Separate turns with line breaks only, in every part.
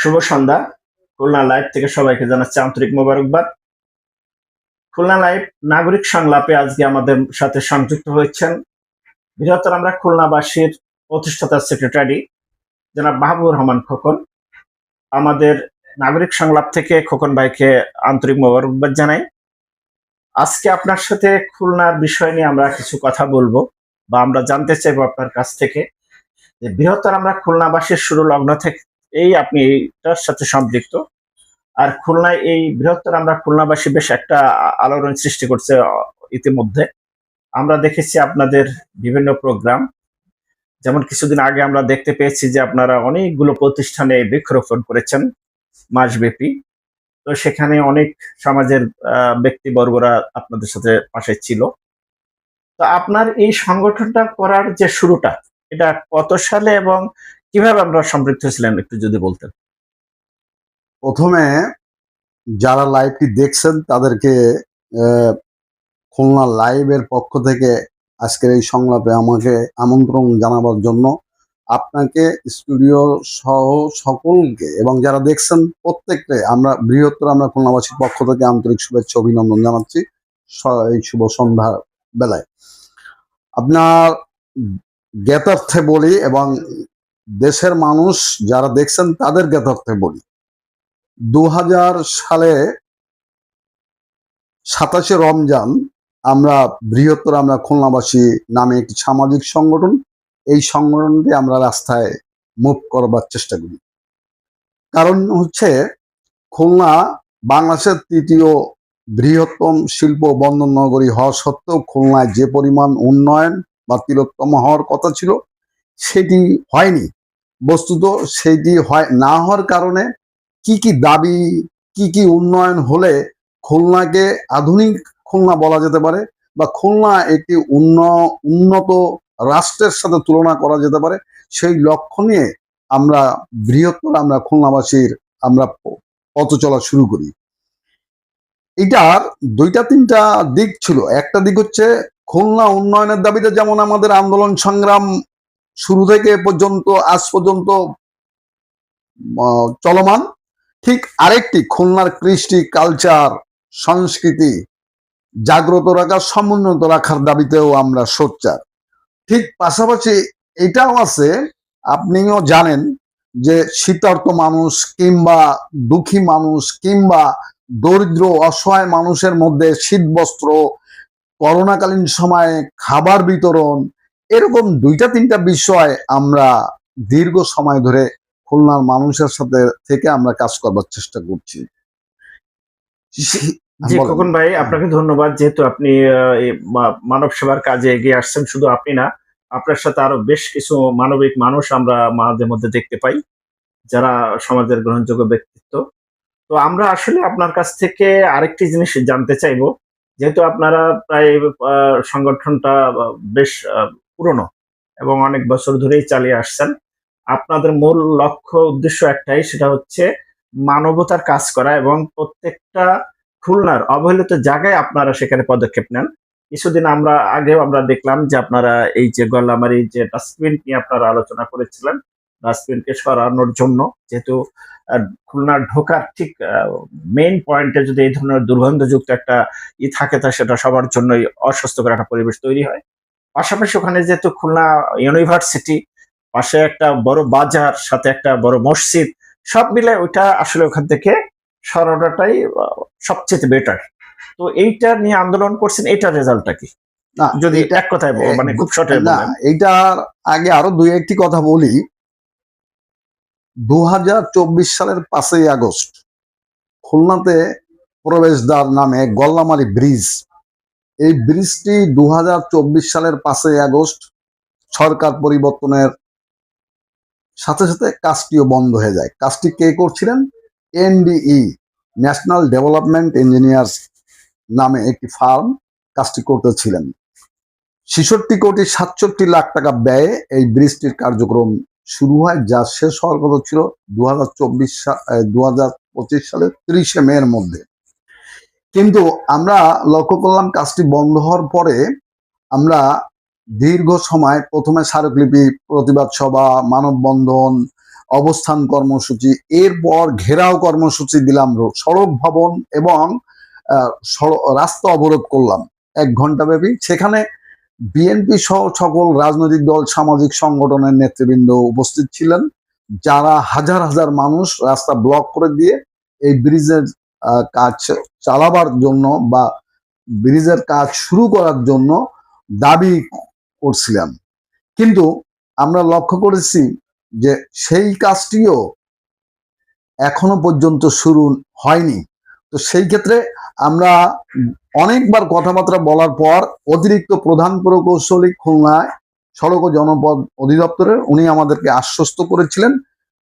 শুভ সন্ধ্যা। Khulna live থেকে সবাইকে জানাচ্ছি আন্তরিক মোবারকবাদ। খুলনা লাইভ নাগরিক সংলাপে আজকে আমাদের সাথে সংযুক্ত হয়েছেন বৃহত্তর আমরা খুলনাবাসীর প্রতিষ্ঠাতা সেক্রেটারি, জনাব মাহবুবুর রহমান খোকন। আমাদের নাগরিক সংলাপ থেকে খোকন ভাইকে আন্তরিক মোবারকবাদ জানাই। আজকে আপনার সাথে খুলনার বিষয় নিয়ে আমরা কিছু কথা বলব বা আমরা জানতে চাইব আপনার কাছ থেকে যে বৃহত্তর আমরা খুলনাবাসীর শুরু লগ্ন থেকে এই আপনি এইটার সাথে সম্পৃক্ত। আর খুলনায় এই বৃহত্তর আমরা খুলনাবাসী বেশ একটা আলোড়ন সৃষ্টি করছে ইতিমধ্যে। আমরা দেখেছি আপনাদের বিভিন্ন প্রোগ্রাম। যেমন কিছুদিন আগে আমরা দেখতে পেয়েছি যে আপনারা অনেকগুলো প্রতিষ্ঠানে বৃক্ষরোপণ করেছেন মাসব্যাপী। তো সেখানে অনেক সমাজের ব্যক্তিবর্গরা আপনাদের সাথে পাশে ছিল। তো আপনার এই সংগঠনটা করার যে শুরুটা, এটা কত সালে এবং কীভাবে আমরা সম্পৃক্ত ছিলেন, একটু যদি বলতেন?
প্রথমে যারা লাইভটি দেখছেন, তাদেরকে খুলনা লাইভের পক্ষ থেকে আজকের এই সংলাপে আমাকে আমন্ত্রণ জানাবার জন্য আপনাকে স্টুডিও সহ সকলকে এবং যারা দেখছেন প্রত্যেককে আমরা, বৃহত্তর আমরা খুলনাবাসীর পক্ষ থেকে আন্তরিক শুভেচ্ছা, অভিনন্দন জানাচ্ছি। এই শুভ সন্ধ্যা বেলায়। আপনার জ্ঞাতার্থে বলি এবং দেশের মানুষ যারা দেখছেন তাদের জ্ঞাতার্থে বলি। দু হাজার সালে সাতাশে রমজান আমরা বৃহত্তর আমরা খুলনাবাসী নামে একটি সামাজিক সংগঠন। এই সংগঠনটি আমরা রাস্তায় মুভ করবার চেষ্টা করি। কারণ হচ্ছে খুলনা বাংলাদেশের তৃতীয় বৃহত্তম শিল্প বন্দর নগরী হওয়া সত্ত্বেও খুলনায় যে পরিমাণ উন্নয়ন বা তিলোত্তম হওয়ার কথা ছিল, সেটি হয়নি। বস্তুত সেটি হয়, না হওয়ার কারণে কি কি দাবি, কি কি উন্নয়ন হলে খুলনাকে আধুনিক খুলনা বলা যেতে পারে বা খুলনা একটি উন্ন, উন্নত রাষ্ট্রের সাথে তুলনা করা যেতে পারে, সেই লক্ষ্য নিয়ে আমরা বৃহত্তর আমরা খুলনাবাসীর আমরা পথ চলা শুরু করি। এটার দুইটা, তিনটা দিক ছিল। একটা দিক হচ্ছে খুলনা উন্নয়নের দাবিতে যেমন আমাদের আন্দোলন সংগ্রাম শুরু থেকে পর্যন্ত, আজ পর্যন্ত চলমান। ঠিক আরেকটি খুলনার কৃষ্টি কালচার, সংস্কৃতি জাগ্রত রাখা সমুন্নত রাখার দাবিতেও আমরা সোচ্চার। ঠিক পাশাপাশি এটাও আছে, আপনিও জানেন যে শীতার্ত মানুষ কিংবা দুঃখী মানুষ কিংবা দরিদ্র, অসহায় মানুষের মধ্যে শীত বস্ত্র করোনাকালীন সময়ে খাবার বিতরণ এরকম দুইটা তিনটা বিষয় আমরা দীর্ঘ সময় ধরে খুলনার মানুষের সাথে থেকে আমরা কাজ করবার চেষ্টা করছি।
জি খোকন ভাই আপনাকে ধন্যবাদ। যেহেতু আপনি মানব সেবার কাজে এগিয়ে আসছেন শুধু আপনি না আপনার সাথে আরও বেশ কিছু মানবিক মানুষ আমরা মাঝে মধ্যে দেখতে পাই যারা সমাজের গ্রহণযোগ্য ব্যক্তিত্ব। তো আমরা আসলে আপনার কাছ থেকে আরেকটি জিনিস জানতে চাইব। যেহেতু আপনারা প্রায় আহ, সংগঠনটা বেশ পুরনো এবং অনেক বছর ধরেই চালিয়ে আসছেন। আপনাদের মূল লক্ষ্য, উদ্দেশ্য একটাই, সেটা হচ্ছে মানবতার কাজ করা এবং প্রত্যেকটা খুলনার অবহেলিত জায়গায় আপনারা সেখানে পদক্ষেপ নেন। কিছুদিন আমরা আগেও আমরা দেখলাম যে আপনারা এই যে গল্লামারি যে ডাস্টবিন নিয়ে আপনারা আলোচনা করেছিলেন, ডাস্টবিনকে সরানোর জন্য, যেহেতু খুলনা ঢোকার ঠিক মেইন পয়েন্টে যদি এই ধরনের দুর্গন্ধযুক্ত একটা ই থাকে, তা সেটা সবার জন্যই অস্বাস্থ্যকর একটা পরিবেশ তৈরি হয়। পাশাপাশি ওখানে যেহেতু খুলনা ইউনিভার্সিটি পাশে একটা বড় বাজার সাথে একটা বড় মসজিদ সব মিলে ওইটা আসলে ওখান থেকে সরানোটাই সবচেয়ে বেটার তো এইটা নিয়ে আন্দোলন করছেন এটার রেজাল্টটা কি?
না
যদি এক কথায় বল- মানে খুব শর্টে
না এইটার আগে আরও দুই একটি কথা বলি। দু হাজার চব্বিশ সালের পাঁচই আগস্ট খুলনাতে প্রবেশদ্বার নামে গল্লামারি ব্রিজ এই ব্রিজটি দু হাজার চব্বিশ সালের পাঁচই আগস্ট সরকার পরিবর্তনের সাথে সাথে কাজটিও বন্ধ হয়ে যায়। কাজটি কে করছিলেন? এনডিই ন্যাশনাল ডেভেলপমেন্ট ইঞ্জিনিয়ার্স নামে একটি ফার্ম কাজটি করতেছিলেন। ছেষট্টি কোটি সাতষট্টি লাখ টাকা ব্যয়ে এই ব্রিজটির কার্যক্রম শুরু হয়, যা শেষ হওয়ার কথা ছিল দু হাজার সালের তিরিশে মে এর মধ্যে। কিন্তু আমরা লক্ষ্য করলাম কাজটি বন্ধ হওয়ার পরে আমরা দীর্ঘ সময় প্রথমে স্মারকলিপি, প্রতিবাদ সভা, মানববন্ধন, অবস্থান কর্মসূচি, এরপর ঘেরাও কর্মসূচি দিলাম সড়ক ভবন এবং রাস্তা অবরোধ করলাম এক ঘণ্টা ব্যাপী। সেখানে বিএনপি সহ সকল রাজনৈতিক দল, সামাজিক সংগঠনের নেতৃবৃন্দ উপস্থিত ছিলেন, যারা হাজার হাজার মানুষ রাস্তা ব্লক করে দিয়ে এই ব্রিজের কাজ চালাবার জন্য বা ব্রিজের কাজ শুরু করার জন্য দাবি করছিলাম। কিন্তু আমরা লক্ষ্য করেছি যে সেই কাজটিও এখনও পর্যন্ত শুরু হয়নি। তো সেই ক্ষেত্রে আমরা অনেকবার কথাবার্তা বলার পর অতিরিক্ত প্রধান প্রকৌশলী খুলনায় সড়ক ও জনপদ অধিদপ্তরের উনি আমাদেরকে আশ্বস্ত করেছিলেন।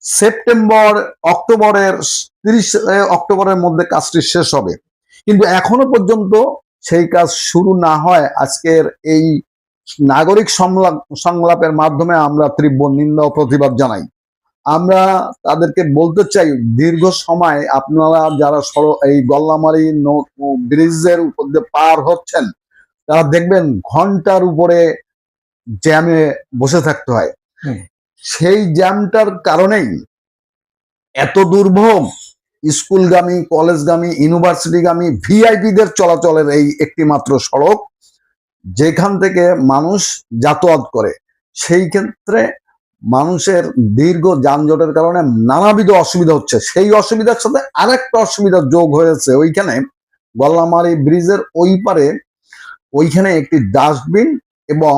সেপ্টেম্বর, অক্টোবরের তিরিশ অক্টোবরের মধ্যে কাজটি শেষ হবে। কিন্তু এখনও পর্যন্ত সেই কাজ শুরু না হয়। আজকের এই নাগরিক সংলাপ সংলাপের মাধ্যমে আমরা তীব্র নিন্দা ও প্রতিবাদ জানাই। আমরা তাদেরকে বলতে চাই দীর্ঘ সময় আপনারা যারা এই গল্লামারি নৌ- ব্রিজের উপর দিয়ে পার হচ্ছেন তারা দেখবেন ঘণ্টার উপরে জ্যামে বসে থাকতে হয়। সেই জ্যামটার কারণেই এত দুর্ভোগ স্কুলগামী কলেজগামী ইউনিভার্সিটিগামী ভিআইপিদের চলাচলের এই একটি মাত্র সড়ক যেখান থেকে মানুষ যাতায়াত করে। সেই ক্ষেত্রে মানুষের দীর্ঘ যানজটের কারণে নানাবিধ অসুবিধা হচ্ছে। সেই অসুবিধার সাথে আরেকটা অসুবিধা যোগ হয়েছে ওইখানে গল্লামারি ব্রিজের ওই পারে। ওইখানে একটি ডাস্টবিন এবং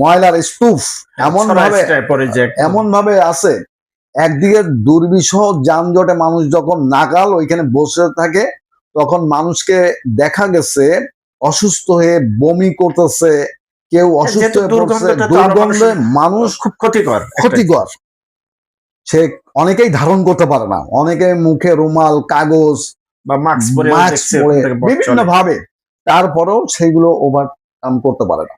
ময়লার স্তূপ। এমন ভাবে এমন ভাবে আছে একদিকে দুর্বিষহ যানজটে মানুষ যখন নাগাল ওইখানে বসে থাকে তখন মানুষকে দেখা গেছে অসুস্থ হয়ে বমি করতেছে কেউ অসুস্থ হয়ে পড়ছে দুর্গন্ধে মানুষ
খুব ক্ষতিকর
ক্ষতিকর। সে অনেকেই ধারণ করতে পারে না। অনেকে মুখে রুমাল কাগজ
বা মাস্ক
মাস্ক পরে বিভিন্ন ভাবে। তারপরেও সেগুলো ওভারকাম করতে পারে না।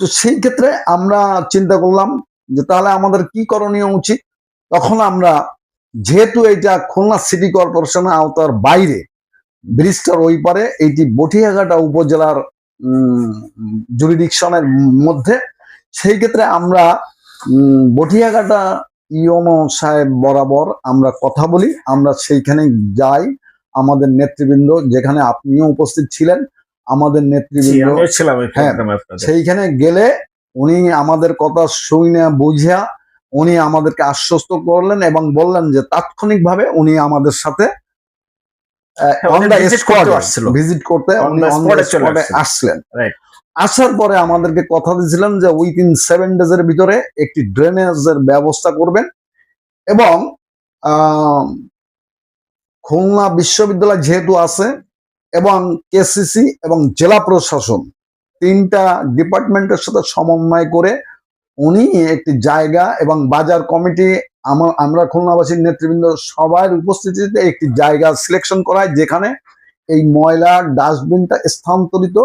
তো সেই ক্ষেত্রে আমরা চিন্তা করলাম যে তাহলে আমাদের কি করণীয় উচিত? তখন আমরা যেহেতু এটা খুলনা সিটি কর্পোরেশনের আওতার বাইরে ব্রিজটার ওই পারে এইটি বটিয়াঘাটা উপজেলার জুরিডিকশনের মধ্যে সেই ক্ষেত্রে আমরা বটিয়াঘাটা ইয়নো সাহেব বরাবর আমরা কথা বলি আমরা সেইখানে যাই। আমাদের নেতৃবৃন্দ যেখানে আপনিও উপস্থিত ছিলেন আমাদের নেতৃবৃন্দ হ্যাঁ, সেইখানে গেলে উনি আমাদের কথা শুনে বুঝিয়া উনি আমাদেরকে আশ্বস্ত করলেন এবং বললেন যে তাৎক্ষণিকভাবে উনি আমাদের সাথে
হ্যাঁ, করতে।
ভিজিট করতে
এ আসছিল।
আসলেন আসার পরে আমাদেরকে কথা দিয়েছিলেন যে উইদিন সেভেন ডেজ এর ভিতরে একটি ড্রেনেজের ব্যবস্থা করবেন এবং আহ, খুলনা বিশ্ববিদ্যালয় যেহেতু আছে এবং কেসিসি এবং জেলা প্রশাসন তিনটা ডিপার্টমেন্টের সাথে সমন্বয় করে উনি একটি জায়গা এবং বাজার কমিটি আমা- আমরা খুলনাবাসীর নেতৃবৃন্দ সবার উপস্থিতিতে একটি জায়গা সিলেকশন করায় যেখানে এই ময়লা ডাস্টবিনটা স্থানান্তরিত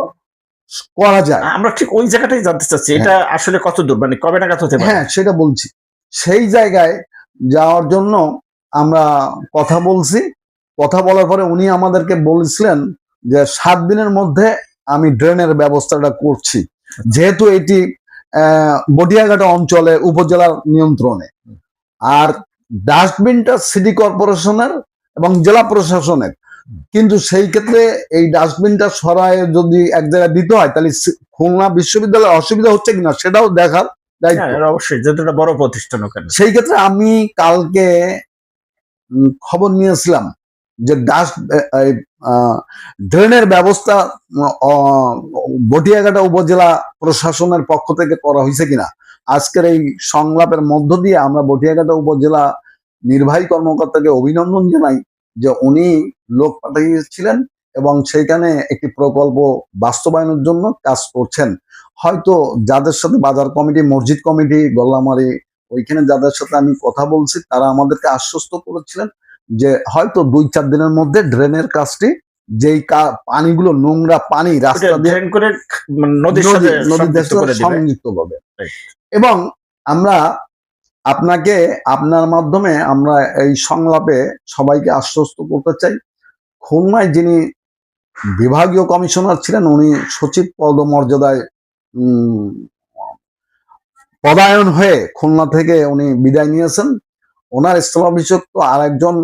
করা যায়।
আমরা ঠিক ওই জায়গাটাই জানতে চাচ্ছি এটা আসলে কত দূর? মানে কবে নাগাদ হতে পারে?
হ্যাঁ সেটা বলছি। সেই জায়গায় যাওয়ার জন্য আমরা কথা বলছি। কথা বলার পরে উনি আমাদেরকে বলেছিলেন যে সাত দিনের মধ্যে আমি ড্রেনের ব্যবস্থাটা করছি। যেহেতু এটি বটিয়াঘাটা অঞ্চলে উপজেলার নিয়ন্ত্রণে। আর ডাস্টবিনটা সিটি কর্পোরেশনের এবং জেলা প্রশাসনের। কিন্তু সেই ক্ষেত্রে এই ডাস্টবিনটা সরায় যদি এক জায়গায় দিতে হয় তাহলে খুলনা বিশ্ববিদ্যালয়ে অসুবিধা হচ্ছে কিনা সেটাও দেখার দায়িত্ব।
হ্যাঁ অবশ্যই বড় প্রতিষ্ঠান
সেই ক্ষেত্রে আমি কালকে খবর নিয়েছিলাম যে ডাস্ট ড্রেনের ব্যবস্থা বটিয়াঘাটা উপজেলা প্রশাসনের পক্ষ থেকে করা হয়েছে কিনা? আজকের এই সংলাপের মধ্য দিয়ে আমরা বটিয়াঘাটা উপজেলা নির্বাহী কর্মকর্তাকে অভিনন্দন জানাই যে উনি লোক পাঠিয়েছিলেন এবং সেইখানে একটি প্রকল্প বাস্তবায়নের জন্য কাজ করছেন। হয়তো যাদের সাথে বাজার কমিটি, মসজিদ কমিটি গল্লামারি ওইখানে যাদের সাথে আমি কথা বলছি, তারা আমাদেরকে আশ্বস্ত করেছিলেন। যে হয়তো দুই চার দিনের মধ্যে ড্রেনের কাজটি যেই পানিগুলো নোংরা পানি রাস্তা দিয়ে
করে মানে নদীর সাথে সংযুক্ত Right.
এবং আমরা আপনাকে আপনার মাধ্যমে আমরা এই সংলাপে সবাইকে আশ্বস্ত করতে চাই। খুলনায় যিনি বিভাগীয় কমিশনার ছিলেন উনি সচিব পদমর্যাদায় উম, পদায়ন হয়ে খুলনা থেকে উনি বিদায় নিয়েছেন। ওনার স্থলাভিষিক্ত আর একজন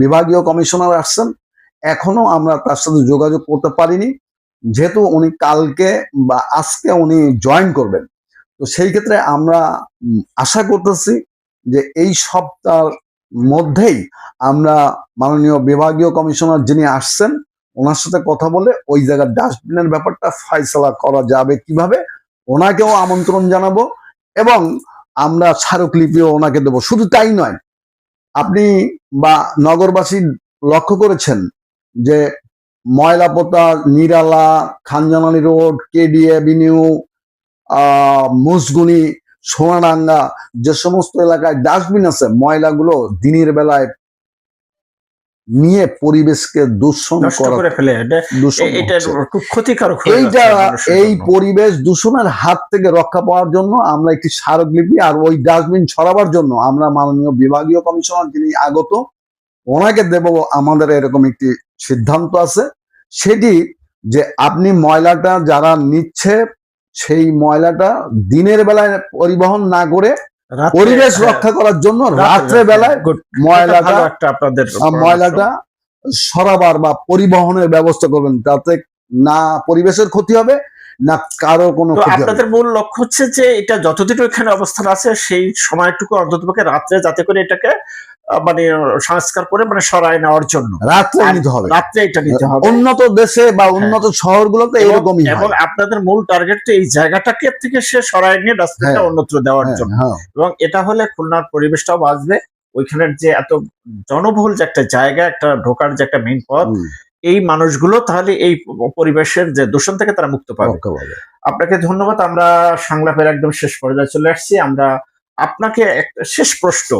বিভাগীয় কমিশনার আসছেন। এখনও আমরা তার সাথে যোগাযোগ করতে পারিনি। যেহেতু উনি কালকে বা আজকে উনি জয়েন করবেন। তো সেই ক্ষেত্রে আমরা আশা করতেছি যে এই সপ্তাহের মধ্যেই আমরা মাননীয় বিভাগীয় কমিশনার যিনি আসছেন, ওনার সাথে কথা বলে ওই জায়গার ডাস্টবিনের ব্যাপারটা ফয়সলা করা যাবে কীভাবে, ওনাকেও আমন্ত্রণ জানাব। এবং আমরা স্মারকলিপিও ওনাকে দেবো। শুধু তাই নয়, আপনি বা নগরবাসী লক্ষ্য করেছেন যে Moylapota, Nirala খানজানানি road, K D avenue Mujgunni, Sonadanga, যে সমস্ত এলাকায় ডাস্টবিন আছে, ময়লাগুলো দিনের বেলায় নিয়ে পরিবেশকে দূষণ করা
ফেলে ক্ষতিকারক
এইটা এই পরিবেশ দূষণের হাত থেকে রক্ষা পাওয়ার জন্য আমরা একটি স্মারকলিপি আর ওই ডাস্টবিন ছড়াবার জন্য আমরা মাননীয় বিভাগীয় কমিশনার যিনি আগত। ওনাকে দেব আমাদের এরকম একটি সিদ্ধান্ত আছে। সেটি যে আপনি ময়লাটা যারা নিচ্ছে সেই ময়লাটা দিনের বেলায় পরিবহন না করে পরিবেশ
হ্যাঁ,
রক্ষা করার জন্য
রাত্রে-
বেলায় ময়লাটা
একটা আপনাদের
ময়লাটা সরাবার বা পরিবহনের ব্যবস্থা করবেন তাতে না পরিবেশের ক্ষতি হবে না কারও কোনো
আপনাদের মূল লক্ষ্য হচ্ছে যে এটা যতদিন ওইখানে অবস্থান আছে সেই সময়টুকু অন্ততপক্ষে রাত্রে যাতে করে এটাকে মানে সংস্কার করে মানে সরায় নেওয়ার জন্য।
রাত্রে নিতে হবে।
রাত্রে এটা নিতে হবে।
উন্নত দেশে বা উন্নত শহরগুলোতে এরকমই
এবং আপনাদের মূল টার্গেট তো এই জায়গাটাকে থেকে সে সরায় নিয়ে ডাস্টবিনটা
হ্যাঁ।
অন্যত্র দেওয়ার
হ্যাঁ,
জন্য।
হ্যাঁ,
এবং এটা হলে খুলনার পরিবেশটাও বাঁচবে। ওইখানের যে এত জনবহুল যে একটা জায়গা একটা ঢোকার যে একটা মেইন পথ এই মানুষগুলো তাহলে এই পরিবেশের যে দূষণ থেকে তারা মুক্ত পাবে। আপনাকে ধন্যবাদ। আমরা সংলাপের একদম শেষ পর্যায়ে চলে আসছি। আমরা আপনাকে একটা শেষ প্রশ্ন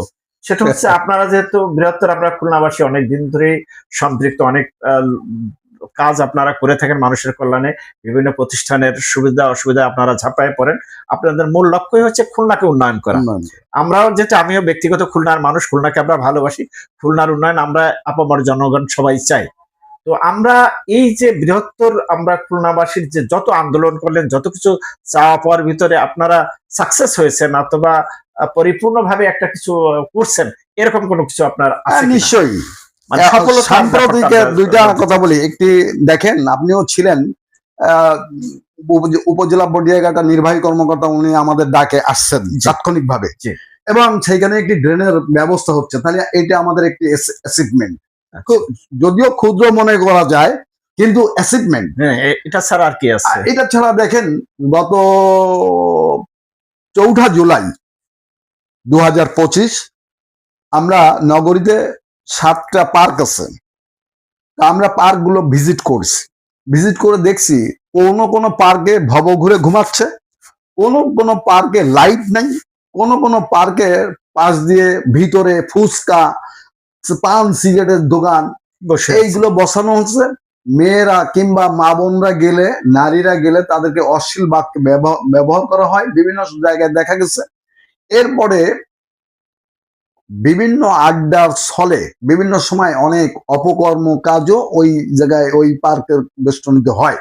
সেটা হচ্ছে আপনারা যেহেতু বৃহত্তর আমরা খুলনাবাসী অনেক দিন ধরে সম্পৃক্ত অনেক কাজ আপনারা করে থাকেন মানুষের কল্যাণে। বিভিন্ন প্রতিষ্ঠানের সুবিধা অসুবিধা আপনারা ঝাঁপায় পড়েন। আপনাদের মূল লক্ষ্যই হচ্ছে খুলনাকে উন্নয়ন করা। আমরাও যেটা আমিও ব্যক্তিগত খুলনার মানুষ খুলনাকে আমরা ভালোবাসি। খুলনার উন্নয়ন আমরা আপামর জনগণ সবাই চাই। তো আমরা এই যে বৃহত্তর আমরা খুলনাবাসীর যে যত আন্দোলন করলেন যত কিছু চাওয়া পাওয়ার ভিতরে আপনারা সাকসেস হয়েছেন অথবা পরিপূর্ণভাবে একটা কিছু করছেন এরকম কোনো কিছু আপনার
হ্যাঁ, নিশ্চয়ই।
মানে
সাম্প্রতিক দুইটা কথা বলি। একটি দেখেন আপনিও ছিলেন উপজেলা বডিয়াঘাটা নির্বাহী কর্মকর্তা উনি আমাদের ডাকে আসছেন তাৎক্ষণিক ভাবে এবং সেইখানে একটি ড্রেনের ব্যবস্থা হচ্ছে। তাহলে এটা আমাদের একটি অ্যাচিভমেন্ট। যদিও ক্ষুদ্র মনে করা যায় কিন্তু অ্যাচিভমেন্ট
হ্যাঁ এটা ছাড়া আর কি আছে?
এটা ছাড়া দেখেন গত চৌঠা জুলাই দু হাজার পঁচিশ আমরা নগরীতে সাতটা পার্ক আছে। আমরা পার্কগুলো ভিজিট করছি। ভিজিট করে দেখছি কোনো কোনো পার্কে ভব ঘুরে ঘুমাচ্ছে কোনো কোনো পার্কে লাইট নাই কোনো কোনো পার্কের পাশ দিয়ে ভিতরে ফুচকা পান সিগারেটের দোকান এইগুলো বসানো হচ্ছে। মেয়েরা কিংবা মা বোনরা গেলে নারীরা গেলে তাদেরকে অশ্লীল বাক্য ব্যবহার- করা হয়। বিভিন্ন জায়গায় দেখা গেছে। এরপরে বিভিন্ন আড্ডার ছলে বিভিন্ন সময় অনেক অপকর্ম কাজও ওই জায়গায় ওই পার্কের বেষ্টনীতে হয়।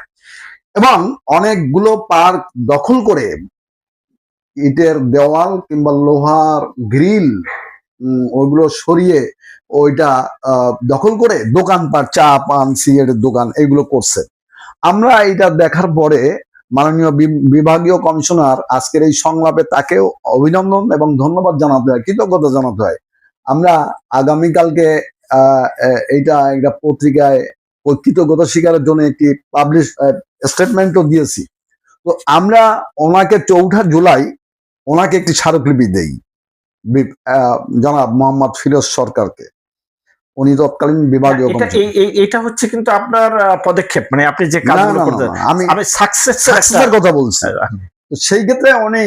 এবং অনেকগুলো পার্ক দখল করে ইটের দেওয়াল কিংবা লোহার গ্রিল ওইগুলো সরিয়ে ওইটা দখল করে দোকান দোকানপাট, চা, পান, সিগারেটের দোকান এগুলো করছে। আমরা এটা দেখার পরে মাননীয় বিভাগীয় কমিশনার আজকের এই সংলাপে তাকেও অভিনন্দন এবং ধন্যবাদ জানাতে হয়, কৃতজ্ঞতা জানাতে হয়। আমরা আগামীকালকে এইটা একটা পত্রিকায় কৃতজ্ঞতা স্বীকারের জন্য একটি পাবলিশ স্টেটমেন্টও দিয়েছি। তো আমরা ওনাকে চৌঠা জুলাই ওনাকে একটি স্মারকলিপি দেই। জনাব মোহাম্মদ ফিরোজ সরকারকে। উনি তৎকালীন বিভাগীয়
এটা হচ্ছে কিন্তু আপনার পদক্ষেপ। মানে আপনি যে
আমি
আমি
সাকসেসের কথা বলছি। সেই ক্ষেত্রে উনি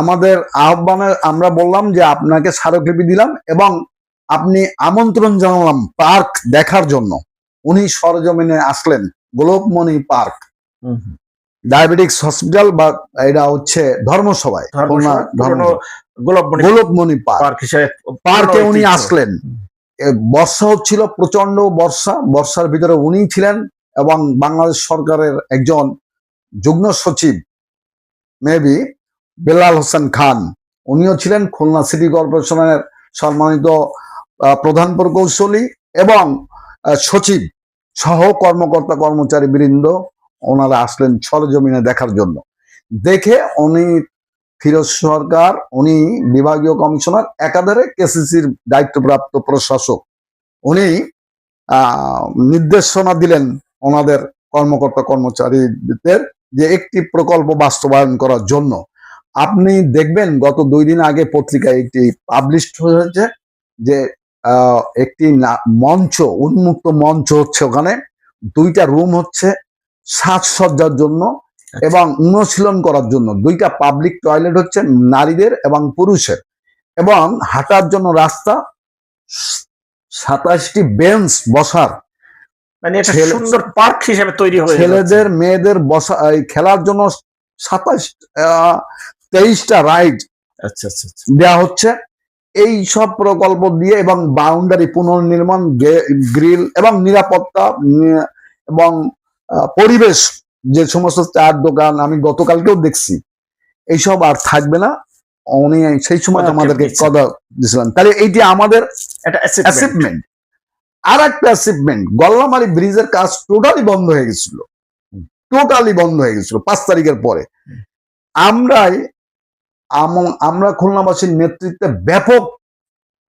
আমাদের আহ্বানে আমরা বললাম যে আপনাকে স্মারকলিপি দিলাম এবং আপনি আমন্ত্রণ জানালাম পার্ক দেখার জন্য। উনি সরজমিনে আসলেন গোলকমণি পার্ক। ডায়াবেটিক্স হসপিটাল বা এটা হচ্ছে ধর্মসভায়
গোলাপমণি
গোলকমণি পার্ক।
হিসেবে
পার্কে উনি। আসলেন। বর্ষা হচ্ছিল প্রচণ্ড বর্ষা। বর্ষার ভিতরে উনি ছিলেন এবং বাংলাদেশ সরকারের একজন যুগ্ম সচিব মেবি বেলাল হোসেন খান। উনিও ছিলেন খুলনা সিটি কর্পোরেশনের সম্মানিত প্রধান প্রকৌশলী এবং সচিব সহ কর্মকর্তা কর্মচারী বৃন্দ ওনারা আসলেন সরজমিনে দেখার জন্য। দেখে উনি ফিরোজ সরকার, উনি বিভাগীয় কমিশনার, একাধারে কেসিসির দায়িত্বপ্রাপ্ত প্রশাসক। উনি নির্দেশনা দিলেন ওনাদের কর্মকর্তা কর্মচারীদের যে একটি প্রকল্প বাস্তবায়ন করার জন্য। আপনি দেখবেন গত দুই দিন আগে পত্রিকায় একটি পাবলিশ হয়েছে যে একটি মঞ্চ, উন্মুক্ত মঞ্চ হচ্ছে ওখানে। দুইটা রুম হচ্ছে। সাজসজ্জার জন্য এবং অনুশীলন করার জন্য। দুইটা পাবলিক টয়লেট হচ্ছে নারীদের এবং পুরুষের। এবং হাঁটার জন্য রাস্তা সাতাশটি বেঞ্চ বসার।
মানে এটা সুন্দর পার্ক হিসেবে তৈরি হয়ে
ছেলেদের মেয়েদের বসা খেলার জন্য সাতাশ তেইশটা রাইড
আচ্ছা আচ্ছা আচ্ছা।
দেওয়া হচ্ছে। এই সব প্রকল্প দিয়ে এবং বাউন্ডারি পুনর্নির্মাণ গ্রিল এবং নিরাপত্তা এবং পরিবেশ যে সমস্ত চার দোকান আমি গতকালকেও দেখছি এইসব আর থাকবে না। উনি সেই সময় আমাদেরকে। কথা দিয়েছিলেন তাহলে এইটি আমাদের। অ্যাচিভমেন্ট আর একটা অ্যাচিভমেন্ট গল্লামারি ব্রিজের কাজ টোটালি বন্ধ হয়ে গেছিল। টোটালি বন্ধ হয়ে গেছিল পাঁচ তারিখের পরে। আমরাই আম- আমরা খুলনাবাসীর নেতৃত্বে ব্যাপক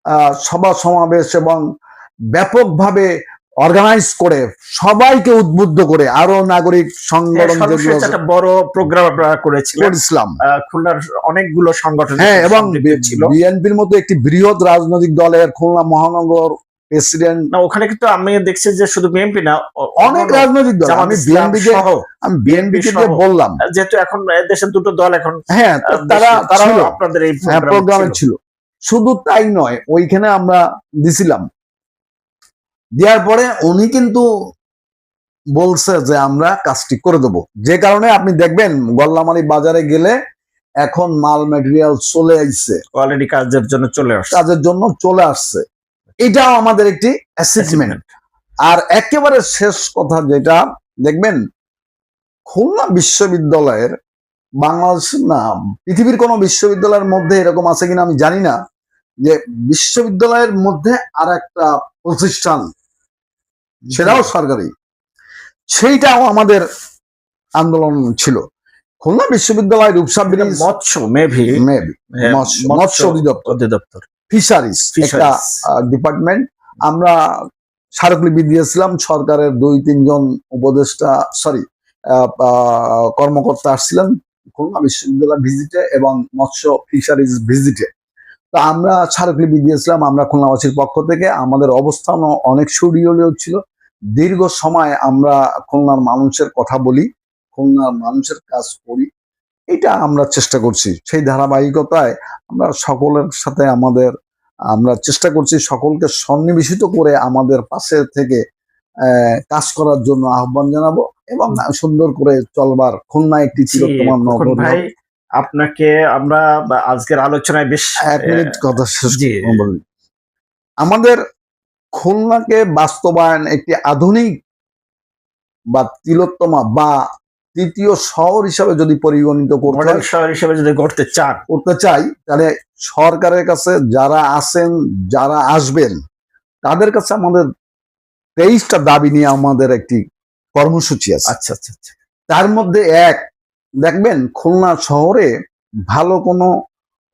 আহ, সভা সমাবেশ এবং ব্যাপকভাবে অর্গানাইজ করে সবাইকে উদ্বুদ্ধ করে আরও নাগরিক
হ্যাঁ,
সংগঠন
একটা বড় প্রোগ্রাম আপনারা করেছিলেন।
করেছিলাম
আহ, খুলনার অনেকগুলো সংগঠন
হ্যাঁ এবং বিএনপির মতো একটি বৃহৎ রাজনৈতিক দলের খুলনা মহানগর প্রেসিডেন্ট
না ওখানে কিন্তু আমি দেখছি যে শুধু বিএনপি না
অনেক রাজনৈতিক দল। আমি বিএনপি কে আমি বিএনপি কে বললাম।
যেহেতু এখন দেশের দুটো দল এখন
হ্যাঁ তারা ছিল।
আপনাদের এই
হ্যাঁ
প্রোগ্রামে ছিল।
ছিল। শুধু তাই নয় ওইখানে আমরা দিছিলাম। দেওয়ার পরে উনি কিন্তু বলছে যে আমরা কাজটি করে দেব। যে কারণে আপনি দেখবেন গল্লামারি বাজারে গেলে এখন মাল ম্যাটেরিয়াল চলে আসছে
অলরেডি কাজের জন্য চলে আসছে।
কাজের জন্য চলে আসছে। এটাও আমাদের একটি অ্যাসেসমেন্ট আর একেবারে শেষ কথা যেটা দেখবেন খুলনা বিশ্ববিদ্যালয়ের বাংলাদেশ না পৃথিবীর কোন বিশ্ববিদ্যালয়ের মধ্যে এরকম আছে কিনা আমি জানি না যে বিশ্ববিদ্যালয়ের মধ্যে আর একটা প্রতিষ্ঠান সেটাও সরকারি। সেইটাও আমাদের আন্দোলন ছিল। খুলনা বিশ্ববিদ্যালয় রূপসা ব্রিজ
মৎস্য মেভি।
মেবি মৎস্য মৎস্য অধিদপ্তর।
অধিদপ্তর।
ফিশারিজ একটা ডিপার্টমেন্ট। আমরা স্মারকলিপি দিয়েছিলাম সরকারের দুই তিনজন উপদেষ্টা সরি কর্মকর্তা আসছিলেন খুলনা বিশ্ববিদ্যালয় ভিজিটে এবং মৎস্য ফিশারিজ ভিজিটে। তো আমরা স্মারকলিপি দিয়েছিলাম আমরা খুলনাবাসীর পক্ষ থেকে। আমাদের অবস্থানও অনেক সুদৃঢ় ছিল। দীর্ঘ সময় আমরা খুলনার মানুষের কথা বলি খুলনার মানুষের কাজ করি এটা আমরা চেষ্টা করছি। সেই ধারাবাহিকতায় আমরা সকলের সাথে আমাদের আমরা চেষ্টা করছি সকলকে সন্নিবেশিত করে আমাদের পাশে থেকে কাজ করার জন্য আহ্বান জানাব এবং সুন্দর করে চলবার খুলনা একটি চিরতমান নগর
আপনাকে আমরা আজকের আলোচনায় বেশ
এক মিনিট কথা শেষ। আমাদের খুলনাকে বাস্তবায়ন একটি আধুনিক বা তিলোত্তমা বা তৃতীয় শহর হিসাবে যদি পরিগণিত করতে
শহর হিসেবে যদি গড়তে চান।
করতে চাই তাহলে সরকারের কাছে যারা আছেন যারা আসবেন তাদের কাছে আমাদের তেইশটা দাবি নিয়ে আমাদের একটি কর্মসূচি আছে।
আচ্ছা আচ্ছা আচ্ছা।
তার মধ্যে এক দেখবেন খুলনা শহরে ভালো কোনো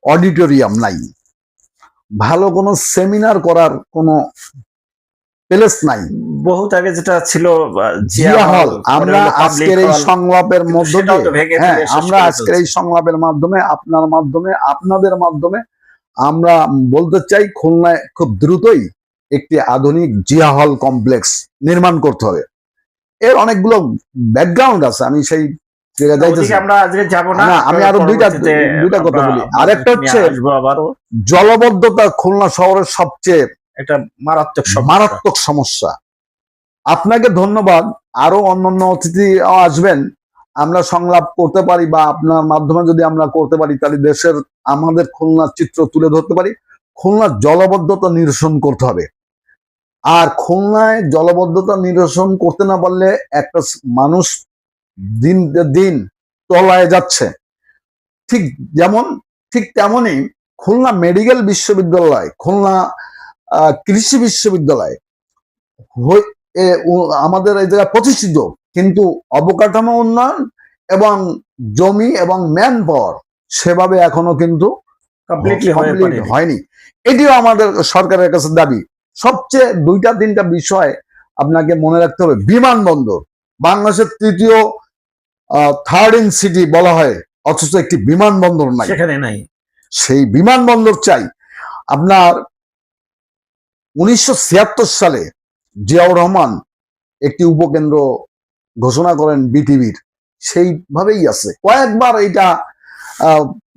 অডিটোরিয়াম নাই। ভালো কোনো সেমিনার করার কোনো প্লেস নাই।
বহুত আগে যেটা ছিল
জিয়া হল আমরা আজকের এই সংলাপের মধ্য হ্যাঁ আমরা আজকের এই সংলাপের মাধ্যমে আপনার মাধ্যমে আপনাদের মাধ্যমে আমরা বলতে চাই খুলনায় খুব দ্রুতই একটি আধুনিক জিয়া হল কমপ্লেক্স নির্মাণ করতে হবে। এর অনেকগুলো ব্যাকগ্রাউন্ড আছে আমি সেই আমি আরও দুইটা- দুইটা কথা বলি। আরেকটা হচ্ছে- জলবদ্ধতা খুলনা শহরের সবচেয়ে
এটা মারাত্মক
মারাত্মক সমস্যা। আপনাকে ধন্যবাদ। আরও অন্যান্য অতিথি আসবেন। আমরা সংলাপ করতে পারি বা আপনার মাধ্যমে যদি আমরা করতে পারি, তাহলে দেশের আমাদের খুলনার চিত্র তুলে ধরতে পারি। খুলনার জলবদ্ধতা নিরসন করতে হবে। আর খুলনায় জলবদ্ধতা নিরসন করতে না পারলে একটা মানুষ দিন দিন তলায় যাচ্ছে। ঠিক যেমন, ঠিক তেমনই খুলনা মেডিকেল বিশ্ববিদ্যালয়, খুলনা কৃষি বিশ্ববিদ্যালয়। আমাদের এই জায়গায় প্রতিষ্ঠিত। কিন্তু অবকাঠামো উন্নয়ন এবং জমি এবং ম্যান পাওয়ার সেভাবে এখনও কিন্তু
হয়ে।
হয়নি। এটিও আমাদের সরকারের কাছে দাবি। সবচেয়ে দুইটা তিনটা বিষয় আপনাকে মনে রাখতে হবে। বিমানবন্দর বাংলাদেশের তৃতীয় থার্ড ইন সিটি বলা হয় অথচ একটি বিমানবন্দর নাই।
সেখানে নাই।
সেই বিমানবন্দর চাই। আপনার উনিশশো সালে জিয়াউর রহমান একটি উপকেন্দ্র ঘোষণা করেন বিটিভির। সেইভাবেই আছে। কয়েকবার এটা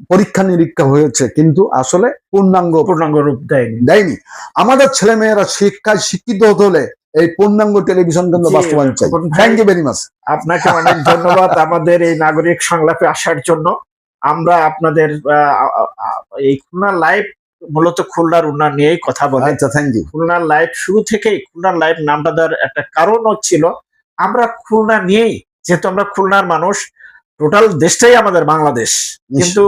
পরীক্ষা নিরীক্ষা হয়েছে কিন্তু আসলে পূর্ণাঙ্গ
পূর্ণাঙ্গ রূপ দেয়নি।
দেয়নি। আমাদের ছেলে মেয়েরা শিক্ষায় শিক্ষিত হতে হলে এই পূর্ণাঙ্গ টেলিভিশন কেন্দ্র বাস্তবায়ন চাই। থ্যাংক ইউ ভেরি মাচ
আপনাকে অনেক ধন্যবাদ আমাদের এই নাগরিক সংলাপে আসার জন্য। আমরা আপনাদের এই খুলনা লাইভ মূলত খুলনার উন্নয়ন নিয়েই কথা বলে।
আচ্ছা
খুলনার লাইভ শুরু থেকেই খুলনার লাইভ নামটা দেওয়ার একটা কারণ ছিল আমরা খুলনা নিয়েই যেহেতু আমরা খুলনার মানুষ টোটাল দেশটাই আমাদের বাংলাদেশ। কিন্তু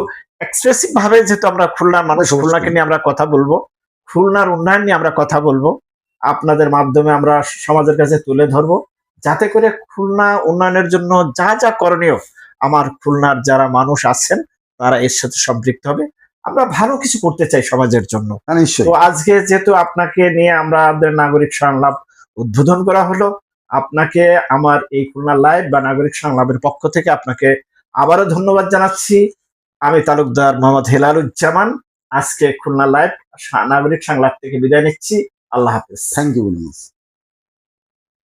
এক্সপ্রেসিভ ভাবে যেহেতু আমরা খুলনার মানুষ। খুলনাকে নিয়ে আমরা কথা বলব খুলনার উন্নয়ন নিয়ে আমরা কথা বলব আপনাদের মাধ্যমে আমরা সমাজের কাছে তুলে ধরবো যাতে করে খুলনা উন্নয়নের জন্য যা যা করণীয় আমার খুলনার যারা মানুষ আছেন তারা এর সাথে সম্পৃক্ত হবে। আমরা ভালো কিছু করতে চাই সমাজের জন্য।
হ্যাঁ,
তো আজকে যেহেতু আপনাকে নিয়ে আমরা আমাদের নাগরিক সংলাপ উদ্বোধন করা হলো আপনাকে আমার এই খুলনা লাইভ বা নাগরিক সংলাপের পক্ষ থেকে আপনাকে আবারও ধন্যবাদ জানাচ্ছি। আমি তালুকদার মোহাম্মদ হেলালুজ্জামান আজকে খুলনা লাইভ নাগরিক সংলাপ থেকে বিদায় নিচ্ছি। আল্লাহ হাফেজ।
Thank you